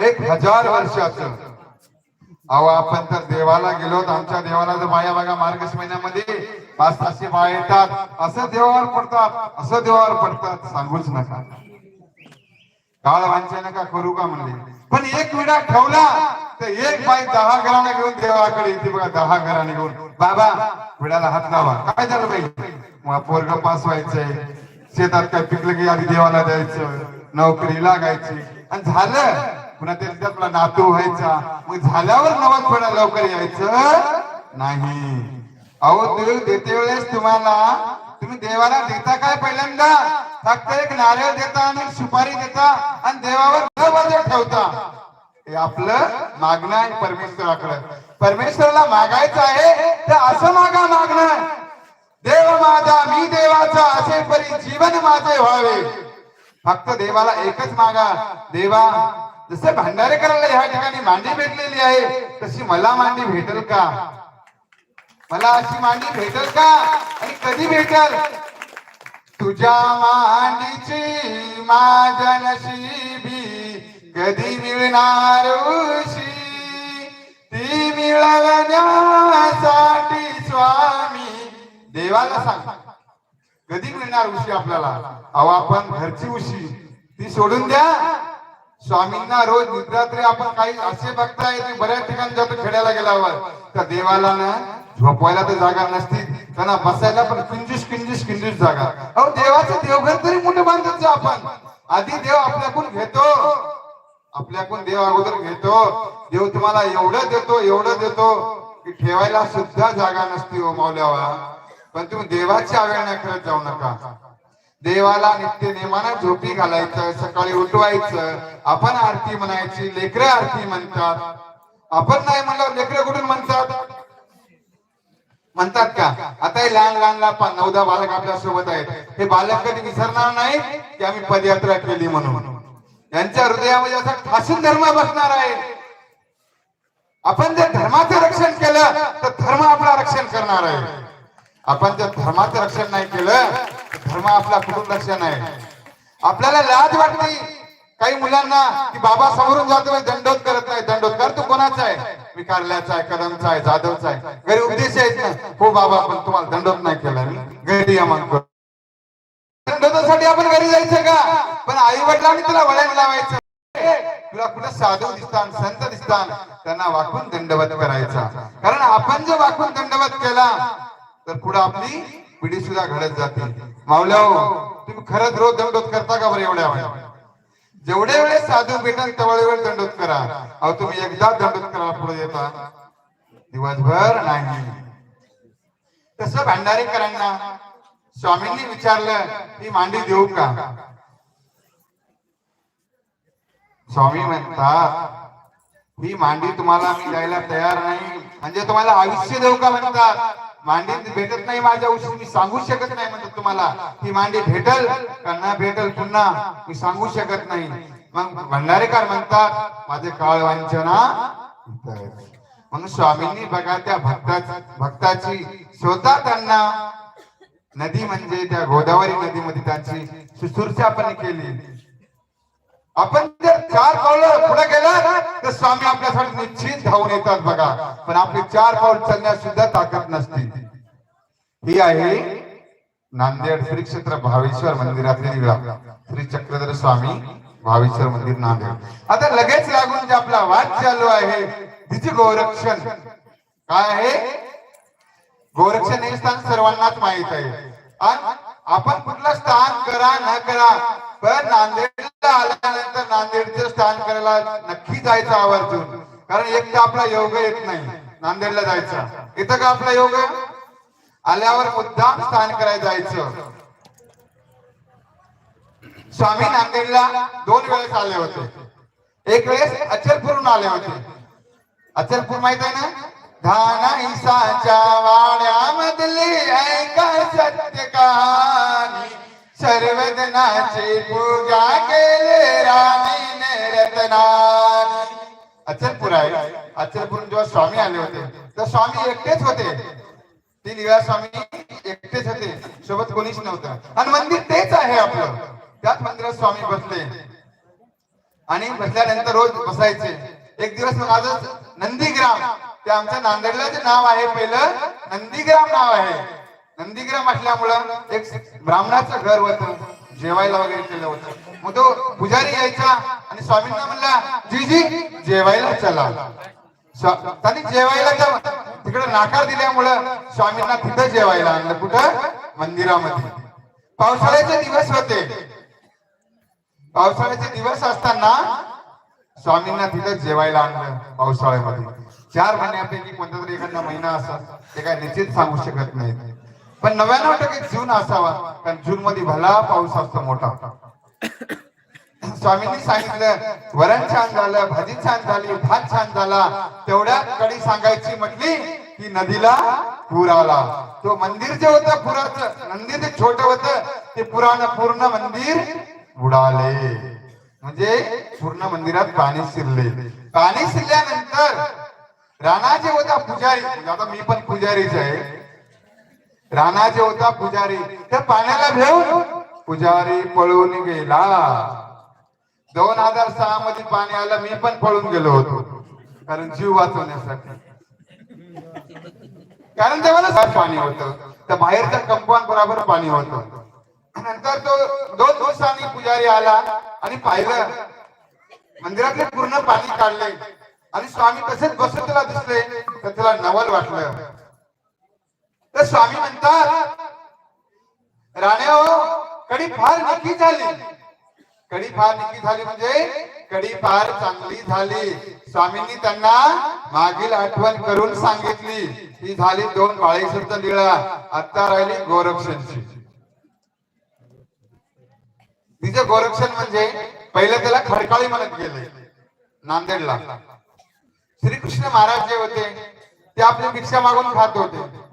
एक हजार वर्षाचं. अहो आपण तर देवाला गेलो तर आमच्या देवाला जर माया बघा मार्गस महिन्यामध्ये पाच ताशे माया येतात. असं देवावर पडतात. असं देवावर पडतात. सांगूच नका. काळ वांचे नका करू का म्हणले. पण एक विडा ठेवला तर एक बाई दहा घराने घेऊन देवाकडे येते बघा दहा घराने घेऊन. बाबा विड्याला हात लावा. काय झालं बाई? मग पोरग पास व्हायचंय. शेतात काय पिकलं की आधी देवाला द्यायचं. नोकरी लागायची. आणि झालं. पुन्हा त्यांचा आपला नातू व्हायचा. मग झाल्यावर नवस थोडा लवकर यायचं? नाही. अहो देव देते वेळेस तुम्हाला. तुम्ही देवाला देता काय पहिल्यांदा? फक्त एक नारळ देता आणि सुपारी देता आणि देवावर ठेवता. हे आपलं मागणं आहे परमेश्वराकडे. परमेश्वराला मागायचं आहे तर असं मागा मागणं. देव माझा मी देवाचा असे परी जीवन माझे व्हावे. फक्त देवाला एकच मागा. देवा जसं भांडारेकरांना ह्या ठिकाणी मांडी भेटलेली आहे तशी मला मांडी भेटेल का? मला अशी मांडी भेटेल का? आणि कधी भेटेल? तुझ्या मांडीची माझ्या नशिबी कधी मिळणार उशी? ती मिळवण्यासाठी स्वामी देवाला सांग. कधी मिळणार उशी आपल्याला? अहो आपण घरची उशी ती सोडून द्या. स्वामींना रोज निद्रात्री आपण काही असे बघताय की बऱ्याच ठिकाणी जातो खेळायला गेल्यावर. त्या देवाला ना झोपवायला तर जागा नसती. त्यांना बसायला पण किंजूस किंजूस किंजूस जागा. अहो देवाचं देवघर तरी मोठं बांधत जा आपण. आधी देव आपल्याकडून घेतो. आपल्याकडून देव अगोदर घेतो. देव तुम्हाला एवढं देतो एवढं देतो की ठेवायला सुद्धा जागा नसती हो मावल्यावा पण तुम्ही देवाची अवेळणा करत जाऊ नका. देवाला नित्य नेमानं झोपी घालायचं सकाळी उठवायचं आपण आरती म्हणायची लेकरं आरती म्हणतात. आपण नाही म्हणलं लेकरं कुठून म्हणतात? म्हणतात का? आता हे लहान लहान लहान नऊ दहा बालक आपल्यासोबत आहेत. हे बालक कधी विसरणार नाही की आम्ही पदयात्रा केली म्हणून. यांच्या हृदयामध्ये असा ठासून धर्म बसणार आहे. आपण जर धर्माचं रक्षण केलं तर धर्म आपला रक्षण करणार आहे. आपण जर धर्माचं रक्षण नाही केलं धर्म आपला कुठून लक्षण आहे आपल्याला लाज वाटते काही मुलांना की बाबा समोरून जातो दंडोत करत नाही. दंडोत कर तू कोणाचा आहे? मी कारल्याचा आहे कदमचा आहे जाधवचा आहे. घरी उपदेश आहेत ना. हो बाबा पण तुम्हाला दंडोत नाही केला मी. घरी या दंडोतासाठी आपण घरी जायचं का? पण आई वडिलांनी तुला वळण लावायचं. तुला कुठं साधू दिसतान संत दिसतान त्यांना वाकून दंडवत करायचा. कारण आपण जर वाकून दंडवत केला तर पुढे आपली पिढी सुद्धा घडत जाते. मावल्या तुम्ही खरंच रोज दंडोत करता का बरं एवढ्या वेळा? जेवढे वेळेस साधू भेटल तेवढे वेळ दंडोत करा. अहो तुम्ही एकदा दंडोत करायला पुढे येता. दिवसभर नाही. तसं भांडारेकरांना स्वामींनी विचारलं ही मांडी देऊ का? स्वामी म्हणतात ही मांडी तुम्हाला मी द्यायला तयार नाही. म्हणजे तुम्हाला आयुष्य देऊ का म्हणतात? मांडी भेटत नाही माझ्या उशी मी सांगू शकत नाही म्हणतो तुम्हाला. ही मांडी भेटल का न भेटल पुन्हा मी सांगू शकत नाही. मग भंडारेकर म्हणतात माझे काळ वांचना म्हणून स्वामींनी बघा त्या भक्ता भक्ताची स्वतः त्यांना नदी म्हणजे त्या गोदावरी नदीमध्ये त्यांची शुश्रूषा पण केली. आपण चार पावलं पुढे गेलं तर स्वामी आपल्यासाठी निश्चित धावून येतात बघा. पण आपली चार पाऊल चालण्यास सुद्धा ताकद नसते. ही आहे नांदेड श्री क्षेत्र भावेश्वर मंदिरातली लीला श्री चक्रधर स्वामी भावेश्वर मंदिर नांदेड. आता लगेच लागून जे आपला वाद चालू आहे तिचे गोरक्षण. काय आहे? गोरक्षण हे स्थान सर्वांनाच माहीत आहे. आपण कुठलं स्थान करा न करा पण नांदेडला आल्यानंतर नांदेडचं स्थान करायला नक्की जायचं आवर्जून. कारण एक तर आपला योग येत नाही नांदेडला जायचा. इथं का आपला योग? आल्यावर मुद्दाम स्थान करायला जायचं. स्वामी नांदेडला दोन वेळेस आले होते. एक वेळेस अचलपूरहून आले होते. अचलपूर माहीत आहे ना? धानाईसाच्या वाड्यामधली ऐका सत्य कहाणी सर्वदनाची पूजा केले राणीने रत्नानी अचलपूर आहे अचलपूरून जेव्हा स्वामी आले होते तर स्वामी एकटेच होते. ते निळा स्वामी एकटेच होते सोबत कोणीच नव्हतं. आणि मंदिर तेच आहे आपलं. त्याच मंदिरात स्वामी बसले. आणि बसल्यानंतर रोज बसायचे. एक दिवस माझं नंदीग्राम ते आमच्या नांदेडला जे नाव आहे पहिलं नंदीग्राम नाव आहे. नंदीग्राम असल्यामुळं एक ब्राह्मणाचं घर होतं जेवायला वगैरे केलं होतं. मग तो पुजारी यायचा आणि स्वामींना म्हणला जी जी जेवायला चला. त्यांनी जेवायला त्या- तिकडे नाकार दिल्यामुळं स्वामींना तिथं जेवायला आणलं कुठं? मंदिरामध्ये. पावसाळ्याचे दिवस होते. पावसाळ्याचे दिवस असताना स्वामींना तिथं जेवायला आणलं पावसाळ्यामध्ये. चार महिन्यापैकी कोणता तरी एखादा महिना असा ते काय निश्चित सांगू शकत नाही पण नव्याण्णव टक्के जून असावा कारण जून मध्ये भला पाऊस असतो मोठा. स्वामींनी सांगितलं वरण छान झालं भाजी छान झाली भात छान झाला तेवढ्या कडी सांगायची म्हटली की नदीला पूर आला. तो मंदिर जे होतं पुराचं मंदिर जे छोट होत ते पुराण पूर्ण मंदिर बुडाले. म्हणजे पूर्ण मंदिरात पाणी शिरले. पाणी शिरल्यानंतर राणा जे होता पुजारी म्हणजे आता मी पण पुजारीच आहे राणा जे होता पुजारी त्या पाण्याला भेऊन पुजारी पळून गेला. दोन हजार सहा मध्ये पाणी आलं मी पण पळून गेलो होतो. कारण जीव वाचवण्यासाठी. कारण तेव्हा पाणी होतं. त्या बाहेरच्या कंपाऊंड बरोबर पाणी होतं. नंतर तो दोन दिवसांनी पुजारी आला आणि पाहिलं मंदिरातले पूर्ण पाणी काढले. आणि स्वामी तसेच बसून त्याला दिसले तर त्याला नवल वाटलं. तर स्वामी म्हणतात राणे हो, कडी फार नक्की झाली. कडी फार नक्की झाली म्हणजे कडी फार चांगली झाली. स्वामींनी त्यांना मागील आठवण करून सांगितली. ही झाली दोन बाळेश्वरचा निळा आता राहिली गोरक्षणची. तिचे गोरक्षण म्हणजे पहिले त्याला खडकाळी म्हणत गेले नांदेडला. श्रीकृष्ण महाराज जे होते ते आपली भिक्षा मागून खात होते.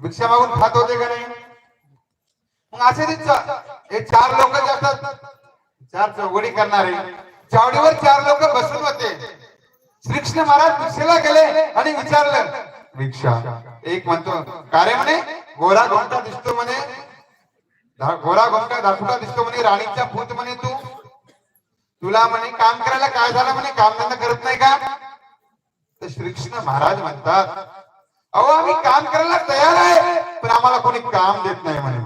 भिक्षा मागून खात होते का नाही? मग असे हे चार लोक जे असतात चार चौघडी करणारे चावडीवर चार लोक बसून होते. श्रीकृष्ण महाराज भिक्षेला गेले आणि विचारलं भिक्षा. एक म्हणतो का रे म्हणे? गोरा घोंटा दिसतो म्हणे. गोरा गोमटा दाखवटा दिसतो म्हणे राणीच्या पूत म्हणे तू. तुला म्हणे काम करायला काय झालं म्हणे? कामधंदा करत नाही का? तर श्रीकृष्ण महाराज म्हणतात अहो आम्ही काम करायला तयार आहे पण आम्हाला कोणी काम देत नाही म्हणे.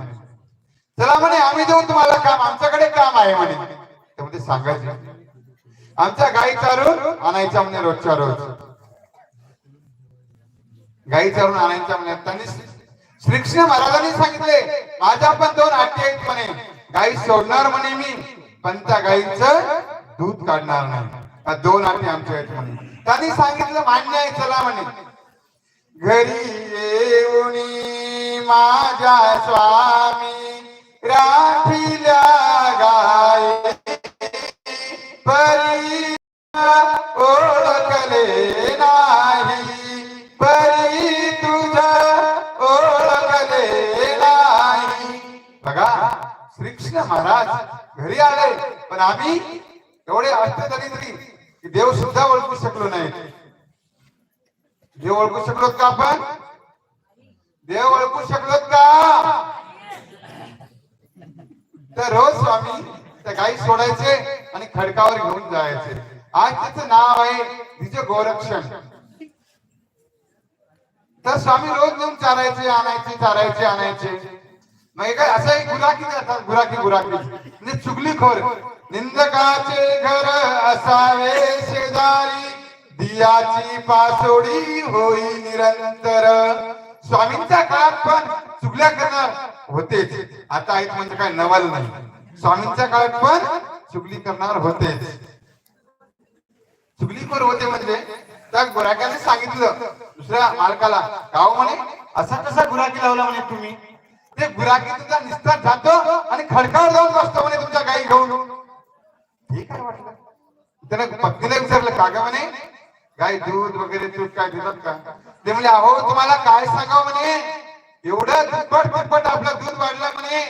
चला म्हणे आम्ही देऊ तुम्हाला काम आमच्याकडे काम आहे म्हणे. त्यामध्ये सांगायचं. आमच्या गाई चारून आणायच्या म्हणे रोजच्या रोज. गाई चारून आणायच्या म्हणे. त्यांनी श्रीकृष्ण महाराजांनी सांगितले माझ्या पण दोन अटी आहेत म्हणे. गाई सोडणार म्हणे मी पण त्या गाईचं दूध काढणार नाही. दोन अटी आमच्या आहेत म्हणे. त्यांनी सांगितलं मान्य आहे चला म्हणे. घरी येऊनी माझ्या स्वामी राखिल्या गाय परी ओळखले नाही. परी तुझ ओळखले नाही. बघा श्रीकृष्ण महाराज घरी आले पण आम्ही एवढे अश्चन तरी देव सुद्धा ओळखू शकलो नाही. देव ओळखू शकलो का आपण? देव ओळखू शकलो का? तर रोज स्वामी त्या गाई सोडायचे आणि खडकावर घेऊन जायचे. आज त्याचं नाव आहे तिचे गोरक्षण. तर स्वामी रोज नेऊन चारायचे आणायचे चारायचे आणायचे. मग काय असं एक गुराकी करतात गुराकी गुराकी म्हणजे चुगलीखोर. निंदकाचे घर असावे शेजारी. दियाची पासोडी होई निरंतर. स्वामींच्या काळात पण चुगल्या करणार होतेच. आता एक म्हणजे काय नवल नाही. स्वामींच्या काळात पण चुगली करणार होतेच. चुगलीखोर होते म्हणजे? त्या गुराख्याने सांगितलं. दुसऱ्या मालकाला गाव म्हणे असा कसा गुराखी लावला म्हणे तुम्ही. ते गुराखी तुझा निस्तार जातो आणि खडकावर जाऊन बसतो म्हणे तुमच्या गाई घेऊन. ठीक आहे वाटलं? त्याने पत्नीला विचारलं का ग म्हणे गाय दूध वगैरे दूध काय देतात का? ते म्हणजे अहो तुम्हाला काय सांगावं म्हणे? एवढं दुप्पट दुप्पट आपलं दूध वाढलं म्हणे.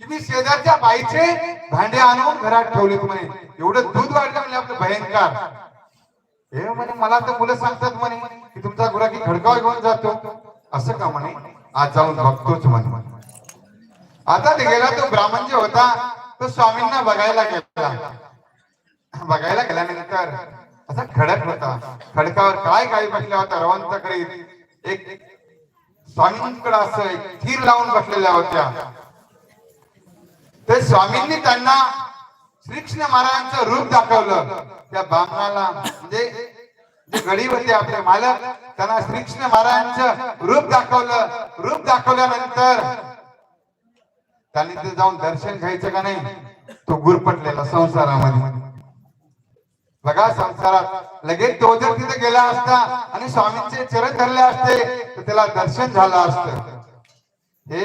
की मी शेजारच्या बाईचे भांडे आणून घरात ठेवले म्हणे. एवढं दूध वाढलं म्हणजे आपलं भयंकर. हे म्हणे मला तर मुलं सांगतात म्हणे की तुमचा गुराखी खडकाव घेऊन जातो. असं का म्हणे? आज जाऊन बघतोच म्हणे. आता ते गेला तो ब्राह्मण जे होता तो स्वामींना बघायला गेला. बघायला गेल्यानंतर असा खडक होता. खडकावर काय काय बसल्या होत्या रवंत करीत एक स्वामींकडे असं एक थीर लावून बसलेल्या होत्या. ते स्वामींनी त्यांना श्रीकृष्ण महाराजांचं रूप दाखवलं. त्या बामणाला म्हणजे जे गडी होते आपले मालक त्यांना श्रीकृष्ण महाराजांचं रूप दाखवलं. रूप दाखवल्यानंतर त्यांनी ते जाऊन दर्शन घ्यायचं का नाही? तो गुरपटलेला संसारामध्ये. बघा संसारात. लगेच तो जर तिथे गेला असता आणि स्वामींचे चरण धरले असते तर त्याला दर्शन झालं असतं. हे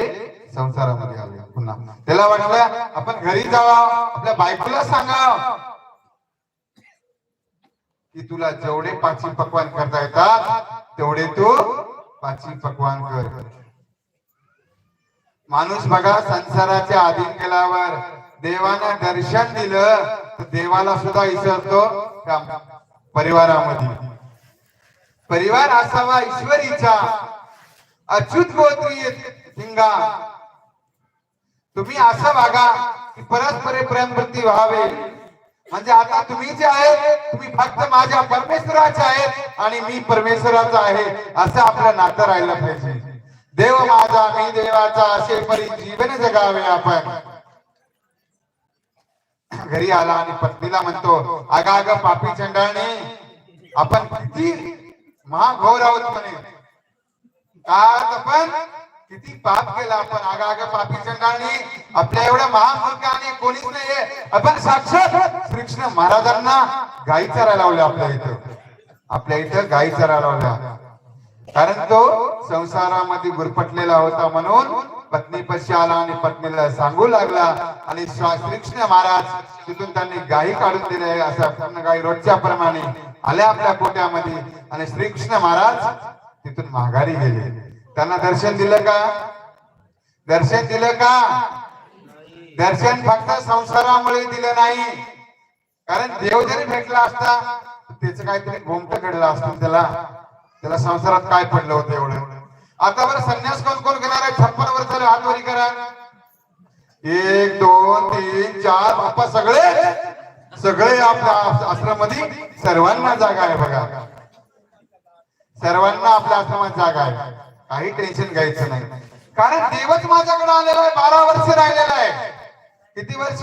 संसारामध्ये आले पुन्हा. त्याला वाटलं आपण घरी जावा आपल्या बायकोला सांगा की तुला जेवढे पाचवी पकवान करता येतात तेवढे तू पाचवी पकवान कर. माणूस बघा संसाराच्या आधी केल्यावर देवानं दर्शन दिलं तर देवाला सुद्धा विसरतो. परिवारामध्ये. परिवार असावा ईश्वरीचा. अच्युत गोत्री थिंगा तुम्ही असं वागा की परस्परे प्रेमवृत्ती व्हावे. म्हणजे आता तुम्ही जे आहे तुम्ही फक्त माझ्या परमेश्वराचे आहेत आणि मी परमेश्वराचा आहे असं आपलं नातं राहिलं पाहिजे. देव माझा मी देवाचा असे परी जीवन जगावे आपण. घरी आला आणि पत्नीला म्हणतो अगा अग पापी चंडाळणे आपण किती महाघोर आहोत म्हणे आज आपण किती पाप केला आपण. आगा आगा पापी चंडाळणी आपल्या एवढ्या महामूर्खाने कोणीच नाहीये. आपण साक्षात श्रीकृष्ण महाराजांना गाई चरायला लावल्या आपल्या इथं. आपल्या इथं गाई चरायला लावल्या. कारण तो संसारामध्ये गुरफटलेला होता म्हणून पत्नी पशी आला आणि पत्नीला सांगू लागला आणि श्रीकृष्ण महाराज तिथून त्यांनी गायी काढून दिले असं पूर्ण गायी रोजच्या प्रमाणे आल्या आपल्या पोट्यामध्ये आणि श्रीकृष्ण महाराज तिथून माघारी गेले. त्यांना दर्शन दिलं का? दर्शन दिलं का? दर्शन फक्त संसारामुळे दिलं नाही. कारण देव जरी भेटला असता त्याच त्याचं काहीतरी घोमट घडलं असतं त्याला. त्याला संसारात काय पडलं होतं एवढं? आता बरं संन्यास कोण कोण घेणार आहे? छप्पन वर्ष हात वरी करा. एक दोन तीन चार बाप्पा सगळे सगळे आपल्या आश्रमामध्ये सर्वांना जागा आहे बघा. सर्वांना आपल्या आश्रमात जागा आहे. काही टेन्शन घ्यायचं नाही. कारण देवच माझ्याकडे आलेला आहे बारा वर्ष राहिलेला आहे. किती वर्ष?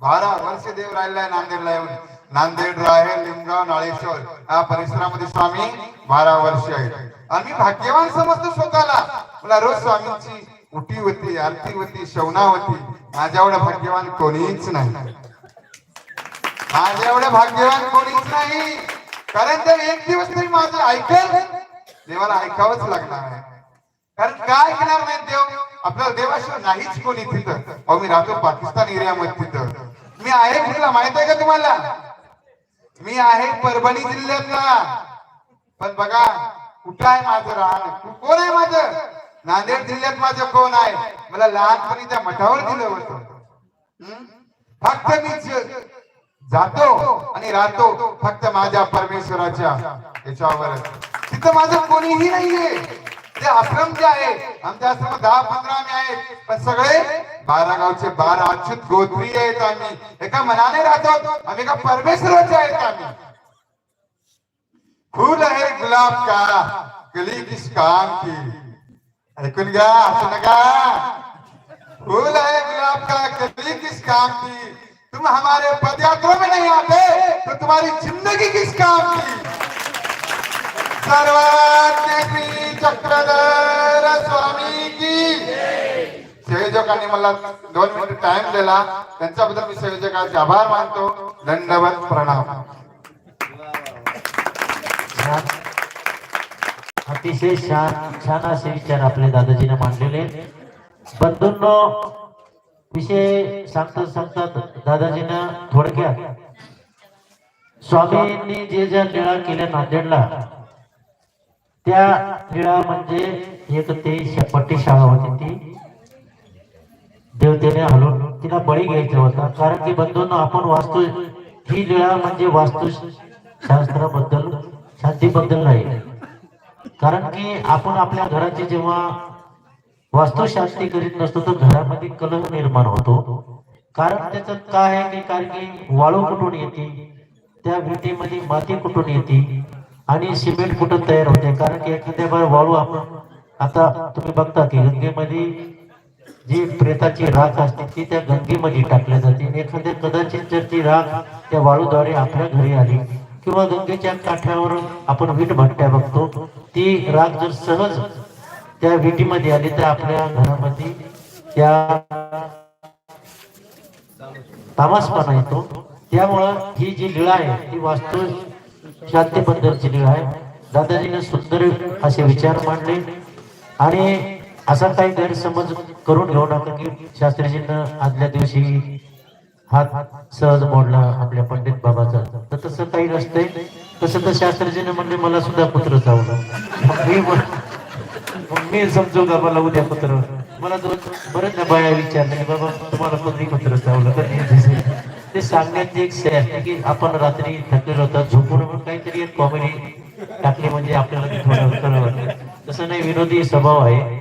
बारा वर्ष देव राहिलेला आहे नांदेडला येऊन. नांदेड राहे लिमगाव नाळेश्वर या परिसरामध्ये स्वामी बारा वर्ष आहेत. आणि भाग्यवान समजतो स्वतःला. मला रोज स्वामींची उठी होती आरती होती शवना होती. माझ्या भाग्यवान कोणीच नाही. माझ्या एवढं भाग्यवान कोणीच नाही. कारण ते एक दिवस तरी माझं ऐकेल देवाला ऐकावंच लागणार आहे. कारण काय ऐकणार नाही देव? आपल्याला देवाशिवाय नाहीच कोणी तिथं. अहो मी राहतो पाकिस्तान एरियामध्ये तिथं. मी आहे कुठला? माहीत आहे का तुम्हाला? मी आहे परभणी जिल्ह्यातला. पण बघा कुठं आहे माझं राहणं कोण आहे माझं? नांदेड जिल्ह्यात माझं कोण आहे? मला लहानपणी त्या मठावर दिलं होतं. फक्त मी जातो आणि राहतो फक्त माझ्या परमेश्वराच्या याच्यावर तिथं माझं कोणीही नाहीये. आश्रम जे आहे, आमच्या आश्रमात दहा, पंधरा आम्ही आहेत. पण सगळे बारा गावचे बारा अच्युत गोत्री आहेत आम्ही. एका मनाने राहतो आम्ही एका परमेश्वराचे आहेत आम्ही. फूल है गुलाब का कली किस काम की. ऐकून घ्या असं नका. फूल है गुलाब का कली किस काम की. तुम हमारे पदयात्रा में नहीं आते तो तुम्हारी ज़िंदगी किस काम की? सर्वात्मकी चक्रधर स्वामी की संयोजकांनी मला दोन मिनिट टाइम दिला. त्यांच्याबद्दल मी संयोजकांचे आभार मानतो. दंडवत प्रणाम. अतिशय छान छान असे विचार आपले दादाजीने मांडलेले. बंधूंनो विषय सांगतात सांगतात दादाजीनं थोडक्यात. स्वामींनी जे ज्या निळा केल्या नांदेडला त्या क्रीडा म्हणजे एक ते पट्टी शाळा होती ती. देवतेने हलवून तिला बळी घ्यायचा होता. कारण की बंधून आपण वास्तू ही लीळा म्हणजे वास्तू शास्त्राबद्दल शांतीबद्दल नाही. कारण की आपण आपल्या घराची जेव्हा वास्तुशास्त्री करीत नसतो तर घरामध्ये कलह निर्माण होतो. कारण त्याचं काय आहे की कारण की वाळू कुठून येते? त्या भेटीमध्ये माती कुठून येते? आणि सिमेंट कुठून तयार होते? कारण की एखाद्या बार वाळू आपण आता तुम्ही बघता की गंगेमध्ये जी प्रेताची राख असते ती त्या गंगेमध्ये टाकल्या जाते. एखाद्या कदाचित जर ती राख त्या वाळूद्वारे आपल्या घरी आली किंवा गंगेच्या काठावर आपण वीट भट्ट्या बघतो ती राख जर सहज त्या विटीमध्ये आली तर आपल्या घरामध्ये त्या तामासपणा येतो. त्यामुळं ही जी लीळा आहे ती वास्तू शांतीबद्दलची लीळा आहे. दादाजीने सुंदर असे विचार मांडले. आणि असा काही गैरसमज करून घेऊ नका की शास्त्रीजींना आदल्या दिवशी हात सहज मोडला आपल्या पंडित बाबाचा. तर तसं काही नसतंय. तसं तर शास्त्रीजीने म्हणले मला सुद्धा पुत्र चावलं. मग मी म्हण- मग मी समजू का मला उद्या पुत्र? मला दोन बरेच ना बाया विचारले की बाबा तुम्हाला कधी पुत्र चावलं कधी ते सांगण्याची एक सय असते की आपण रात्री थकलेलो होता. झोपून मग काहीतरी एक कॉमेडी टाकली म्हणजे आपल्याला थोडं वाटतं. तसं नाही विनोदी स्वभाव आहे.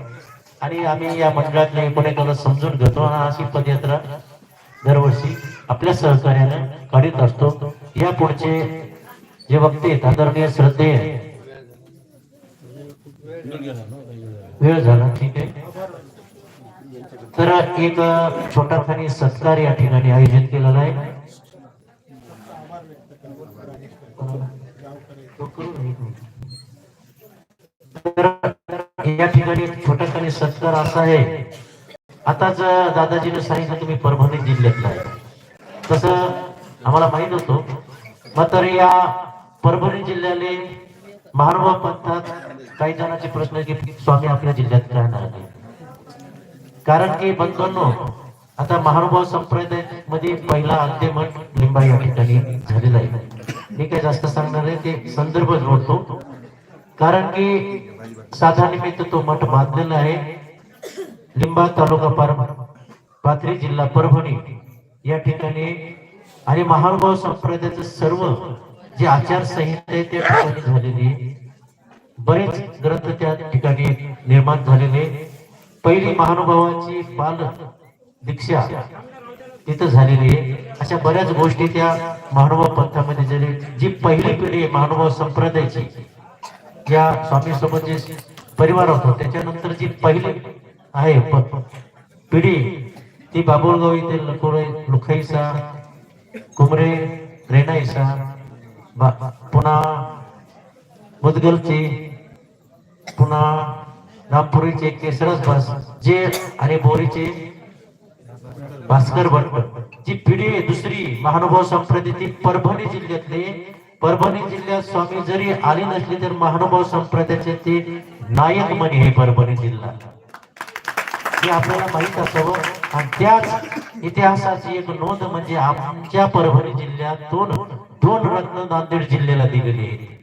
आणि आम्ही या मंडळातल्या एकोणेकाला समजून घेतो आणि अशी पदयात्रा दरवर्षी आपल्या सहकार्याने काढीत असतो. या पुढचे जे वक्ते आहेत आदरणीय श्रद्धे वेळ झाला ठीक आहे. तर एक छोटाखानी सत्कार या ठिकाणी आयोजित केलेला आहे. या ठिकाणी एक सत्कार असा आहे. आताच दादाजीने सांगितलं तुम्ही परभणी जिल्ह्यातला आहे. तसं आम्हाला माहीत होतं. मात्र या परभणी जिल्ह्याले महानुभाव पंथात काही जणांचे प्रश्न की स्वामी आपल्या जिल्ह्यात राहणार नाही? कारण की बंधूंनो आता महानुभाव संप्रदायमध्ये पहिला आद्यमठ लिंबा या ठिकाणी झालेला आहे. मी काय जास्त सांगणार आहे ते संदर्भ जोडतो. कारण की साधानिमित्त तो मठ बांधलेला आहे. लिंबा तालुका पार पाथरी जिल्हा परभणी या ठिकाणी. आणि महानुभाव संप्रदायाचं सर्व जे आचारसंहिता आहे त्या ठिकाणी झालेली आहे. बरेच ग्रंथ त्या ठिकाणी निर्माण झालेले पहिली महानुभावाची बाल दीक्षा तिथं झालेली आहे. अशा बऱ्याच गोष्टी त्या महानुभाव पंथामध्ये झाली. जी पहिली पिढी महानुभाव संप्रदायाची या स्वामी सोबत जे परिवार होतो त्याच्यानंतर जी पहिली आहे पिढी ती बाबुळगाव येथील लकोळे लुखाईसा कुमरे रेणाईसा बा- पुन्हा मुदगलचे पुन्हा नागपुरीचे केसरस बस जे आणि बोरीचे भास्कर भट जी पिढी दुसरी महानुभाव संप्रदायाची परभणी जिल्ह्यातले परभणी जिल्ह्यात स्वामी जरी आले नसले तर महानुभाव संप्रदायाचे ते नायक म्हणे हे परभणी जिल्हा. हे आपल्याला माहीत असावं. आणि त्याच इतिहासाची एक नोंद म्हणजे आमच्या परभणी जिल्ह्यात दोन दोन रत्न नांदेड जिल्ह्याला दिलेली आहे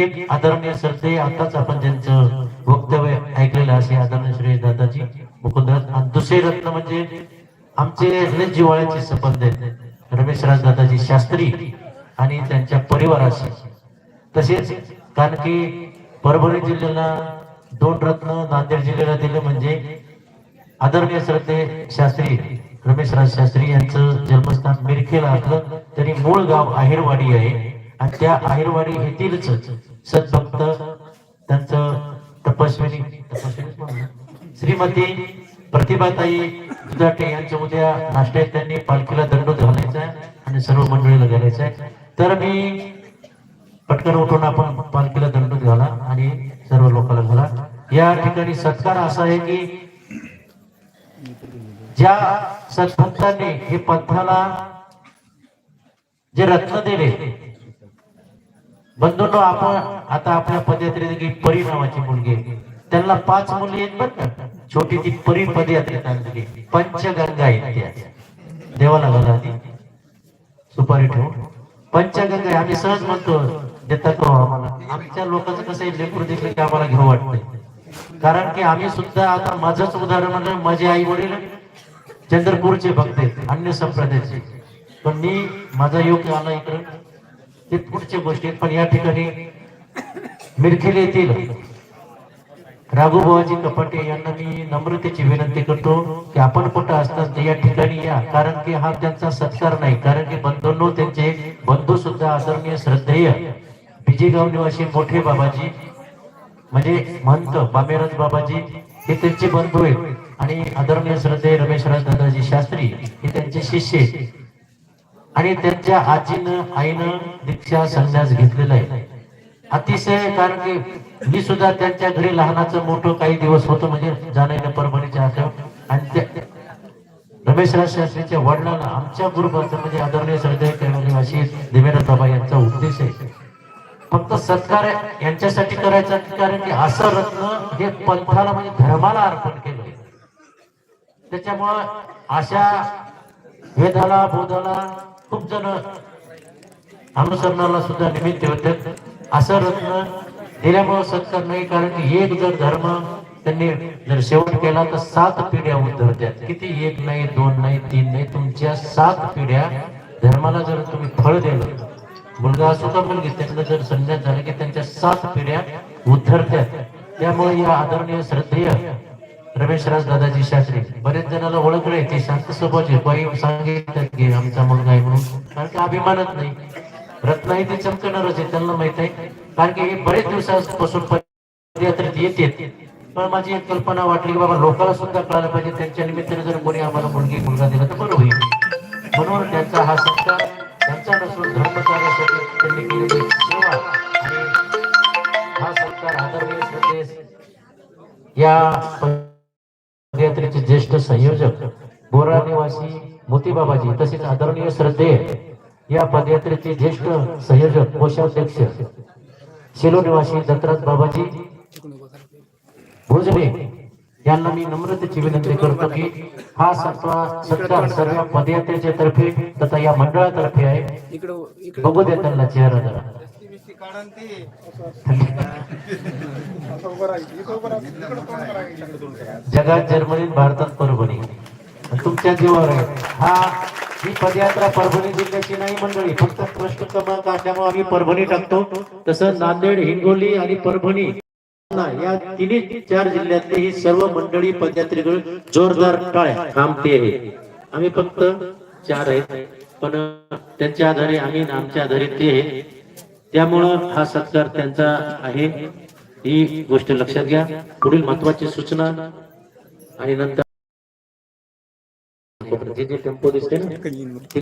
एक आदरणीय सरते आताच आपण त्यांचं वक्तव्य ऐकलेलं असे आदरणीय सुरेश दादाजी मुकुंदराज आणि दुसरे रत्न म्हणजे आमचे जिवाळ्याचे संबंध आहेत. रमेश राज दादाजी शास्त्री आणि त्यांच्या परिवाराशी. तसेच कारण की परभणी जिल्ह्याला दोन रत्न नांदेड जिल्ह्याला दिले म्हणजे आदरणीय श्रद्धे शास्त्री रमेशराज शास्त्री यांचं जन्मस्थान मिरखेला असलं तरी मूळ गाव आहेरवाडी आहे. आणि त्या आहेरवाडी येथीलच सद्भक्त त्यांचं तपस्विनी तपस्विनी श्रीमती प्रतिभाताई दुधाटे यांच्या उद्या नाश्त्यात त्यांनी पालखीला दंडोत घालायचा आहे आणि सर्व मंडळीला घालायचा आहे. तर मी पटकन उठून आपण पालखीला दंडोत घाला आणि सर्व लोकांना घाला. या ठिकाणी सत्कार असा आहे की ज्या सद्भक्तांनी हे पंथाला जे रत्न दिले बंधूंनो आपण आता आपल्या पदयात्रेने की परी नावाची मुलगी त्यांना पाच मुली आहेत बरं का. छोटी ती परी पदयात्रेत आणलेली पंचगंगा आहेत त्या देवाला घाला सुपारी ठेवून पंचगंगा आम्ही सहज म्हणतो देतात हो आम्हाला. आमच्या लोकांचं कसं आहे लेकरू देखील की आम्हाला घेऊ वाटतंय. कारण की आम्ही सुद्धा आता माझंच उदाहरण म्हणलं माझे आई वडील चंद्रपूरचे भक्त आहेत अन्य संप्रदायाचे. पण मी माझा योग आला इकडे. ते पुढच्या गोष्टी आहेत पण या ठिकाणी मिरखेल येथील राघूबाबाजी कपाटे यांना मी नम्रतेची विनंती करतो की आपण कुठं असतात या ठिकाणी या. कारण की हा त्यांचा सत्कार नाही. कारण की बंधूंनो त्यांचे बंधू सुद्धा आदरणीय श्रद्धेय बिजेगाव निवासी मोठे बाबाजी म्हणजे महंत बामेराज बाबाजी हे त्यांचे बंधू आहेत. आणि आदरणीय श्रद्धेय रमेशराज दादाजी शास्त्री हे त्यांचे शिष्य आहेत. आणि त्यांच्या आजीनं आईनं दीक्षा संन्यास घेतलेला आहे. अतिशय कारण की मी सुद्धा त्यांच्या घरी लहानाचं मोठं काही दिवस होतो म्हणजे जाण्याच्या परभणीच्या आठवण आणि रमेशराज शास्त्रीच्या वडिलांना आमच्या गुरुबाचं म्हणजे आदरणीय श्रद्धेय कैवलीवासी देवेंद्र बाबा यांचा उद्देश आहे. फक्त सत्कार यांच्यासाठी करायचा कारण की असं रत्न हे पंथाला म्हणजे धर्माला अर्पण केलं. त्याच्यामुळं अशा वेदाला बोधाला खूप जण अनुसरणाला सुद्धा निमित्त होते. असं रत्न दिल्यामुळे सत्कार नाही कारण की एक जर धर्म त्यांनी जर शेवट केला तर सात पिढ्या उद्धरत्यात किती एक नाही दोन नाही तीन नाही तुमच्या सात पिढ्या धर्माला जर तुम्ही फळ दिलं मुलगा असो का मुलगी त्यांना जर संन्यास झाला की त्यांच्या सात पिढ्या उद्धरत्यात त्यामुळे या आदरणीय श्रद्धेय रमेशराज दादाजी शास्त्री. बरेच जणांना ओळखले ते शांत स्वभावचे बाई सांगितलं की आमचा मुलगा आहे म्हणून. कारण की अभिमानच नाही. रत्नाही ते चमकणारच आहे त्यांना माहीत आहे. कारण की हे बरेच दिवसापासून पदयात्रेत येते पण माझी एक कल्पना वाटली की बाबा लोकांना सुद्धा कळायला पाहिजे त्यांच्या निमित्ताने जर कोणी आम्हाला मुलगी मुलगा दिला तर बरं होईल. म्हणून त्यांचा हा सत्कार त्यांचा नसून धर्मकार्यासाठी त्यांनी केलेली सेवा आणि हा सत्कार आदरणीय या पदयात्रेचे ज्येष्ठ संयोजक बोरा निवासी मोतीबाबाजी तसेच आदरणीय श्रद्धेय या पदयात्रेचे ज्येष्ठ संयोजक कोषाध्यक्ष शिलो निवासी दत्तराज बाबाजी भोजने यांना मी नम्रतेची विनंती करतो की हा सत्वा सत्कार सर्व पदयात्रेच्या तर्फे तथा या मंडळातर्फे आहे. बघू द्या त्यांना चेहरा जरा. जगात जर्मनीत भारतात परभणी. तुमच्या जीवावर आहे. हा ही पदयात्रा परभणी जिल्ह्याची नाही मंडळी. फक्त प्रश्न क्रमांक असल्यामुळे आम्ही परभणी टाकतो. तसं नांदेड हिंगोली आणि परभणी या तिन्ही चार जिल्ह्यातली ही सर्व मंडळी पदयात्रेकडे जोरदार टाळ्या. थांबते आहे. आम्ही फक्त चार आहेत. पण त्यांच्या आधारे आम्ही आमच्या आधारे ते त्यामुळं हा सत्कार त्यांचा आहे. ही गोष्ट लक्षात घ्या. पुढील महत्वाची सूचना आणि नंतर जे जे टेम्पो दिसते ना